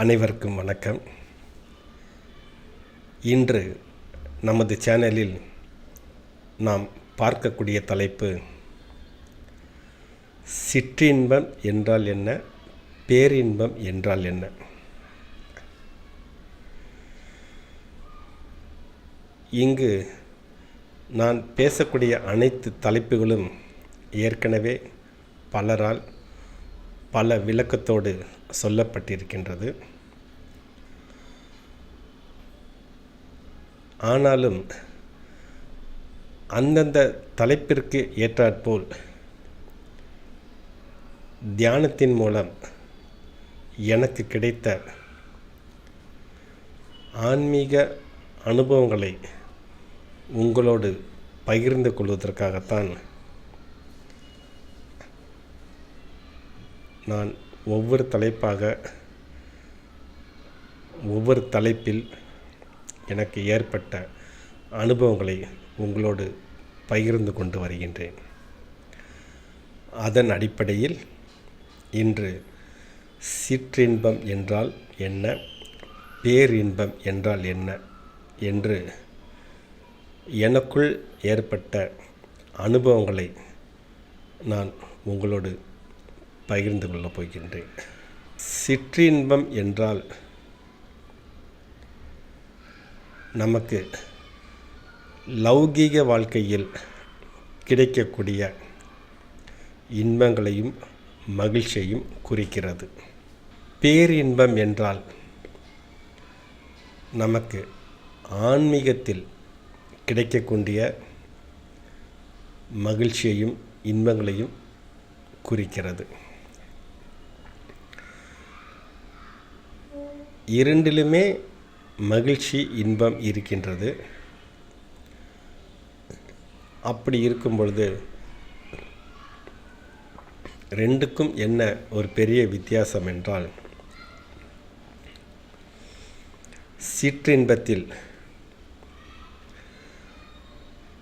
அனைவருக்கும் வணக்கம். இன்று நமது சேனலில் நாம் பார்க்கக்கூடிய தலைப்பு சிற்றின்பம் என்றால் என்ன பேரின்பம் என்றால் என்ன? இங்கு நான் பேசக்கூடிய அனைத்து தலைப்புகளும் ஏற்கனவே பலரால் பல விளக்கத்தோடு சொல்லப்பட்டிருக்கின்றது. ஆனாலும் அந்தந்த தலைப்பிற்கு ஏற்றாற்போல் தியானத்தின் மூலம் எனக்கு கிடைத்த ஆன்மீக அனுபவங்களை உங்களோடு பகிர்ந்து கொள்வதற்காகத்தான் நான் ஒவ்வொரு தலைப்பாக ஒவ்வொரு தலைப்பில் எனக்கு ஏற்பட்ட அனுபவங்களை உங்களோடு பகிர்ந்து கொண்டு வருகின்றேன். அதன் அடிப்படையில் இன்று சிற்றின்பம் என்றால் என்ன? பேரின்பம் என்றால் என்ன? என்று எனக்குள் ஏற்பட்ட அனுபவங்களை நான் உங்களோடு பகிர்ந்து கொள்ளப் போகின்றேன். சிற்றின்பம் என்றால் நமக்கு லௌகீக வாழ்க்கையில் கிடைக்கக்கூடிய இன்பங்களையும் மகிழ்ச்சியையும் குறிக்கிறது. பேரின்பம் என்றால் நமக்கு ஆன்மீகத்தில் கிடைக்கக்கூடிய மகிழ்ச்சியையும் இன்பங்களையும் குறிக்கிறது. இரண்டிலுமே மகிழ்ச்சி இன்பம் இருக்கின்றது. அப்படி இருக்கும் பொழுது ரெண்டுக்கும் என்ன ஒரு பெரிய வித்தியாசம் என்றால் சிற்றின்பத்தில்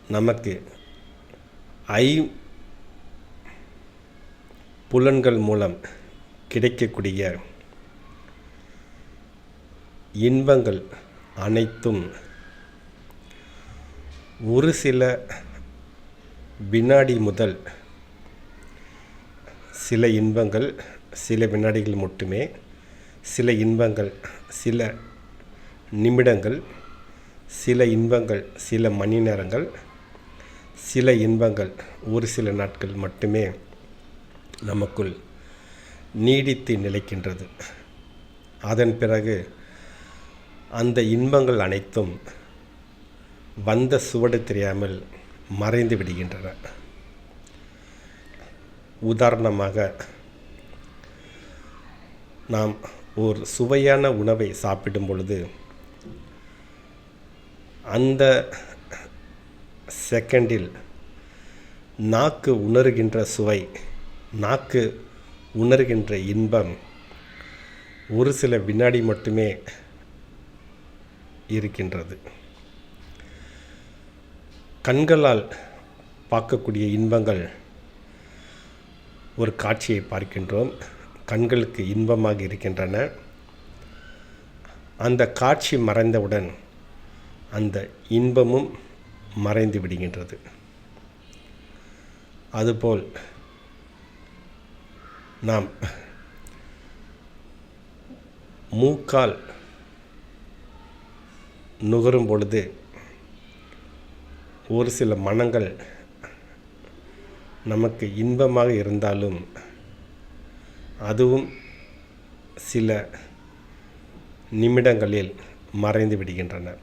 நமக்கு ஐ புலன்கள் மூலம் கிடைக்கக்கூடிய இன்பங்கள் அனைத்தும் ஒரு சில வினாடி முதல் சில இன்பங்கள் சில வினாடிகள் மட்டுமே சில இன்பங்கள் சில நிமிடங்கள் சில இன்பங்கள் சில மணி நேரங்கள் சில இன்பங்கள் ஒரு சில நாட்கள் மட்டுமே நமக்குள் நீடித்து நிலைக்கின்றது. அதன் பிறகு அந்த இன்பங்கள் அனைத்தும் வந்த சுவடு தெரியாமல் மறைந்து விடுகின்றன. உதாரணமாக நாம் ஒரு சுவையான உணவை சாப்பிடும் பொழுது அந்த செகண்டில் நாக்கு உணர்கின்ற சுவை நாக்கு உணர்கின்ற இன்பம் ஒரு சில வினாடி மட்டுமே இருக்கின்றது. கண்களால் பார்க்கக்கூடிய இன்பங்கள் ஒரு காட்சியை பார்க்கின்றோம். கண்களுக்கு இன்பமாக இருக்கின்றன. அந்த காட்சி மறைந்தவுடன் அந்த இன்பமும் மறைந்து விடுகின்றது. அதுபோல் நாம் மூக்கால் நுகரும் பொழுது ஒரு சில மனங்கள் நமக்கு இன்பமாக இருந்தாலும் அதுவும் சில நிமிடங்களில் மறைந்து விடுகின்றன.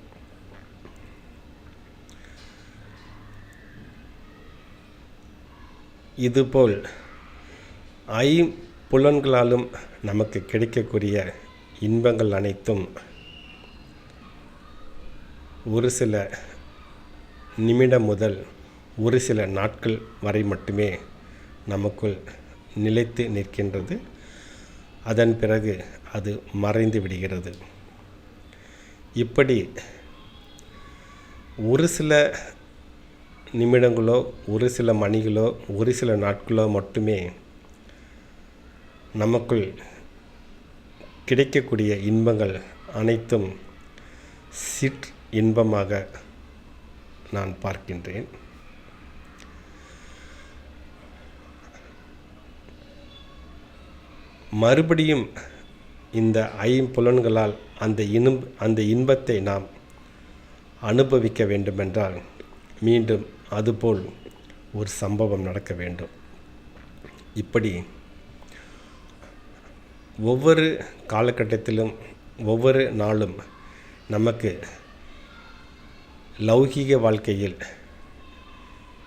இதுபோல் ஐம்புலன்களாலும் நமக்கு கிடைக்கக்கூடிய இன்பங்கள் அனைத்தும் ஒரு சில நிமிடம் முதல் ஒரு சில நாட்கள் வரை மட்டுமே நமக்குள் நிலைத்து நிற்கின்றது. அதன் பிறகு அது மறைந்து விடுகிறது. இப்படி ஒரு சில நிமிடங்களோ ஒரு சில மணிகளோ ஒரு சில நாட்களோ மட்டுமே நமக்குள் கிடைக்கக்கூடிய இன்பங்கள் அனைத்தும் சிற் இன்பமாக நான் பார்க்கின்றேன். மறுபடியும் இந்த ஐம்புலன்களால் அந்த இன்ப அந்த இன்பத்தை நாம் அனுபவிக்க வேண்டுமென்றால் மீண்டும் அதுபோல் ஒரு சம்பவம் நடக்க வேண்டும். இப்படி ஒவ்வொரு காலகட்டத்திலும் ஒவ்வொரு நாளும் நமக்கு லௌகீக வாழ்க்கையில்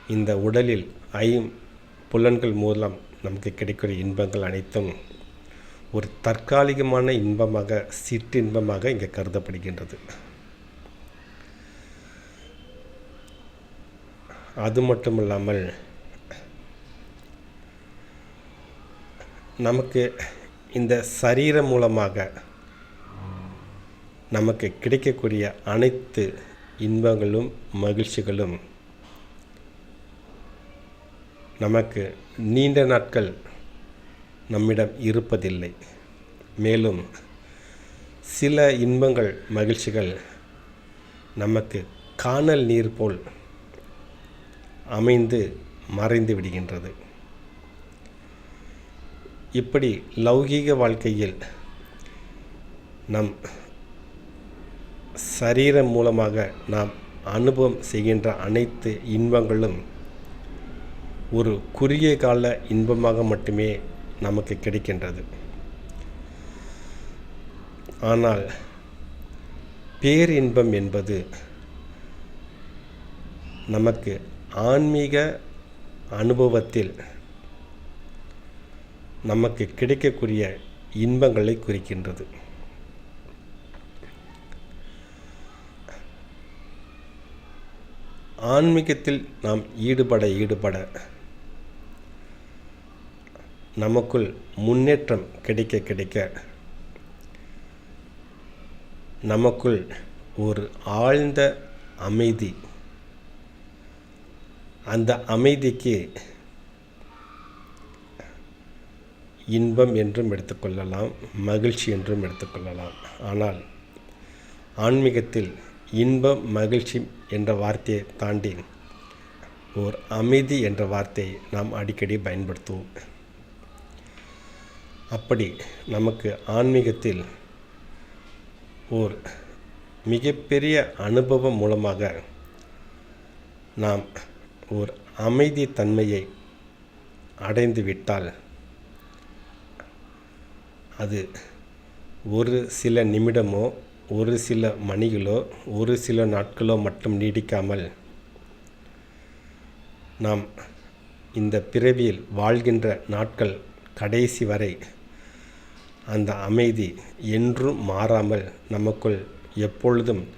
இந்த உடலில் ஐ புலன்கள் மூலம் நமக்கு கிடைக்கிற இன்பங்கள் அனைத்தும் ஒரு தற்காலிகமான இன்பமாக சிற்றின்பமாக இங்கே கருதப்படுகின்றது. அது மட்டும் இல்லாமல் நமக்கு இந்த சரீரம் மூலமாக நமக்கு கிடைக்கக்கூடிய அனைத்து இன்பங்களும் மகிழ்ச்சிகளும் நமக்கு நீண்ட நாட்கள் நம்மிடம் இருப்பதில்லை. மேலும் சில இன்பங்கள் மகிழ்ச்சிகள் நமக்கு காணல் நீர் போல் அமைந்து மறைந்து விடுகின்றது. இப்படி லௌகீக வாழ்க்கையில் நம் சரீரம் மூலமாக நாம் அனுபவம் செய்கின்ற அனைத்து இன்பங்களும் ஒரு குறுகிய கால இன்பமாக மட்டுமே நமக்கு கிடைக்கின்றது. ஆனால் பேரின்பம் என்பது நமக்கு ஆன்மீக அனுபவத்தில் நமக்கு கிடைக்கக்கூடிய இன்பங்களை குறிக்கின்றது. ஆன்மீகத்தில் நாம் ஈடுபட ஈடுபட நமக்குள் முன்னேற்றம் கிடைக்க கிடைக்க நமக்குள் ஒரு ஆழ்ந்த அமைதி. அந்த அமைதிக்கு இன்பம் என்றும் எடுத்துக்கொள்ளலாம் மகிழ்ச்சி என்றும் எடுத்துக்கொள்ளலாம் ஆனால் ஆன்மீகத்தில் இன்பம் மகிழ்ச்சி என்ற வார்த்தையை தாண்டி ஓர் அமைதி என்ற வார்த்தையை நாம் அடிக்கடி பயன்படுத்துவோம். அப்படி நமக்கு ஆன்மீகத்தில் ஓர் மிகப்பெரிய அனுபவம் மூலமாக நாம் ஓர் அமைதி தன்மையை அடைந்து விட்டால் அது ஒரு சில நிமிடமோ ஒரு சில மணிகளோ ஒரு சில நாட்களோ மட்டும் நீடிக்காமல் நாம் இந்த பிறவியில் வாழ்கின்ற நாட்கள் கடைசி வரை அந்த அமைதி என்றும் மாறாமல் நமக்குள் எப்பொழுதும்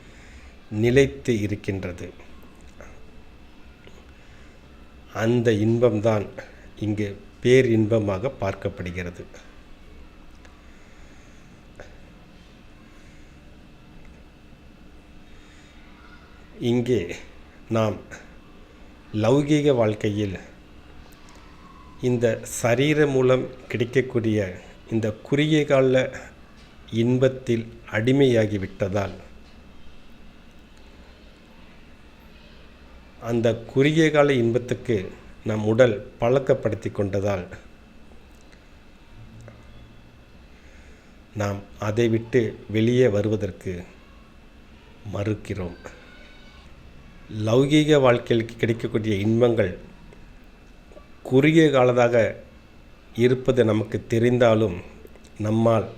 நிலைத்து இருக்கின்றது. அந்த இன்பம்தான் இங்கு பேரின்பமாக பார்க்கப்படுகிறது. இங்கே நாம் லௌகீக வாழ்க்கையில் இந்த சரீரம் மூலம் கிடைக்கக்கூடிய இந்த குறுகிய கால இன்பத்தில் அடிமையாகிவிட்டதால் அந்த குறுகிய கால இன்பத்துக்கு நம் உடல் பழக்கப்படுத்தி கொண்டதால் நாம் அதை விட்டு வெளியே வருவதற்கு மறுக்கிறோம். லௌகீக வாழ்க்கையில் கிடைக்கக்கூடிய இன்பங்கள் குறுகிய காலதாக இருப்பது நமக்கு தெரிந்தாலும் நம்மால்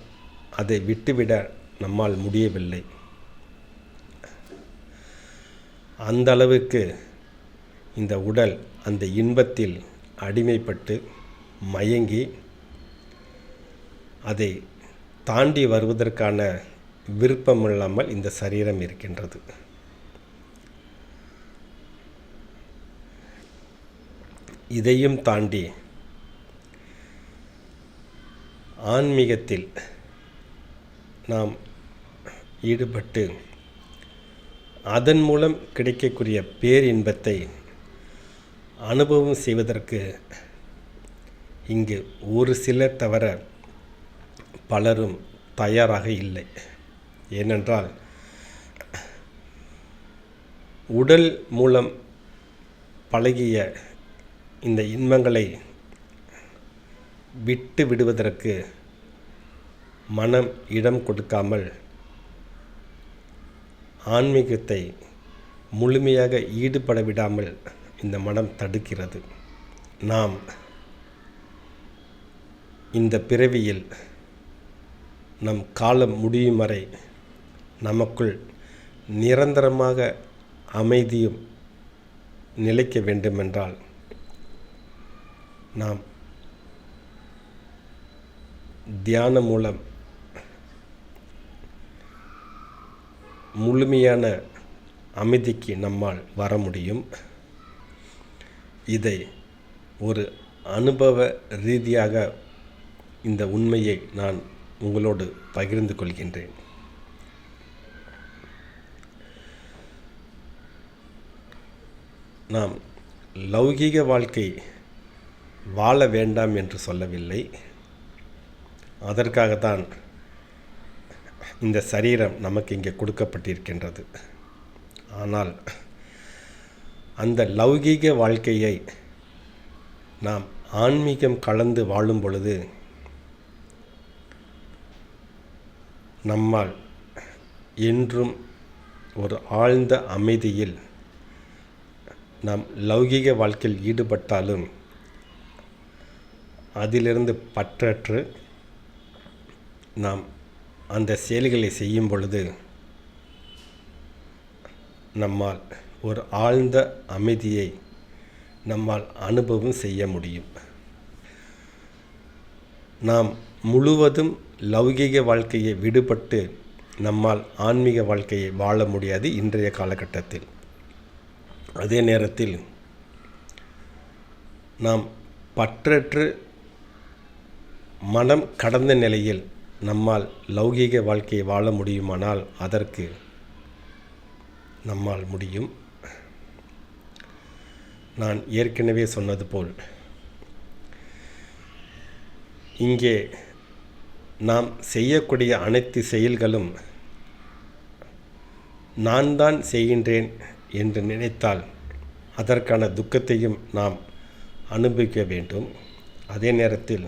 அதை விட்டுவிட நம்மால் முடியவில்லை. அந்த அளவுக்கு இந்த உடல் அந்த இன்பத்தில் அடிமைப்பட்டு மயங்கி அதை தாண்டி வருவதற்கான விருப்பமில்லாமல் இந்த சரீரம் இருக்கின்றது. இதையும் தாண்டி ஆன்மீகத்தில் நாம் ஈடுபட்டு அதன் மூலம் கிடைக்கக்கூடிய பேரின்பத்தை அனுபவம் செய்வதற்கு இங்கு ஒரு சிலர் தவிர பலரும் தயாராக இல்லை. ஏனென்றால் உடல் மூலம் பழகிய இந்த இன்பங்களை விட்டு விடுவதற்கு மனம் இடம் கொடுக்காமல் ஆன்மீகத்தை முழுமையாக ஈடுபட விடாமல் இந்த மனம் தடுக்கிறது. நாம் இந்த பிறவியில் நம் காலம் முடியும் வரை நமக்குள் நிரந்தரமாக அமைதியும் நிலைக்க வேண்டுமென்றால் நாம் தியானம் மூலம் முழுமையான அமைதிக்கு நம்மால் வர முடியும். இதை ஒரு அனுபவ ரீதியாக இந்த உண்மையை நான் உங்களோடு பகிர்ந்து கொள்கின்றேன். நாம் லௌகீக வாழ்க்கை வாழ வேண்டாம் என்று சொல்லவில்லை. அதற்காகத்தான் இந்த சரீரம் நமக்கு இங்கே கொடுக்கப்பட்டிருக்கின்றது. ஆனால் அந்த லௌகீக வாழ்க்கையை நாம் ஆன்மீகம் கலந்து வாழும் பொழுது நம்மால் என்றும் ஒரு ஆழ்ந்த அமைதியில் நாம் லௌகீக வாழ்க்கையில் ஈடுபட்டாலும் அதிலிருந்து பற்றற்று நாம் அந்த செயல்களை செய்யும் பொழுது நம்மால் ஒரு ஆழ்ந்த அமைதியை நம்மால் அனுபவம் செய்ய முடியும். நாம் முழுவதும் லௌகீக வாழ்க்கையை விடுபட்டு நம்மால் ஆன்மீக வாழ்க்கையை வாழ முடியாது இன்றைய காலகட்டத்தில். அதே நேரத்தில் நாம் பற்றற்று மனம் கடந்த நிலையில் நம்மால் லௌகீக வாழ்க்கையை வாழ முடியுமானால் அதற்கு நம்மால் முடியும். நான் ஏற்கனவே சொன்னது போல் இங்கே நாம் செய்யக்கூடிய அனைத்து செயல்களும் நான் தான் செய்கின்றேன் என்று நினைத்தால் அதற்கான துக்கத்தையும் நாம் அனுபவிக்க வேண்டும். அதே நேரத்தில்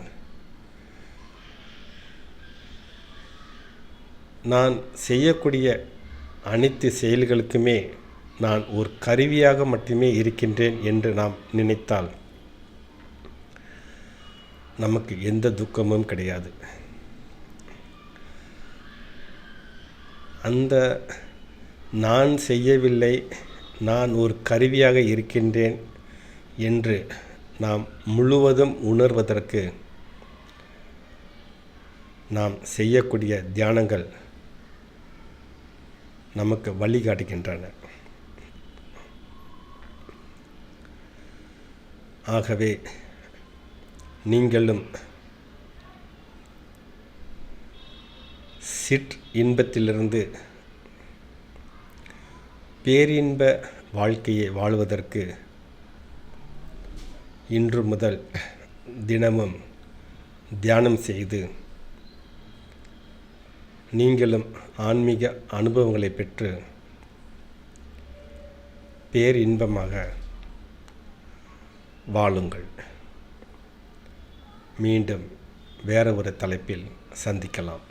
நான் செய்யக்கூடிய அனைத்து செயல்களுக்குமே நான் ஒரு கருவியாக மட்டுமே இருக்கின்றேன் என்று நாம் நினைத்தால் நமக்கு எந்த துக்கமும் கிடையாது. அந்த நான் செய்யவில்லை நான் ஒரு கருவியாக இருக்கின்றேன் என்று நாம் முழுவதும் உணர்வதற்கு நாம் செய்யக்கூடிய தியானங்கள் நமக்கு வழிகாட்டுகின்றன ஆகவே நீங்களும் சிற் இன்பத்திலிருந்து பேரின்ப வாழ்க்கையை வாழ்வதற்கு இன்று முதல் தினமும் தியானம் செய்து நீங்களும் ஆன்மீக அனுபவங்களை பெற்று பேரின்பமாக வாழுங்கள். மீண்டும் வேற ஒரு தலைப்பில் சந்திக்கலாம்.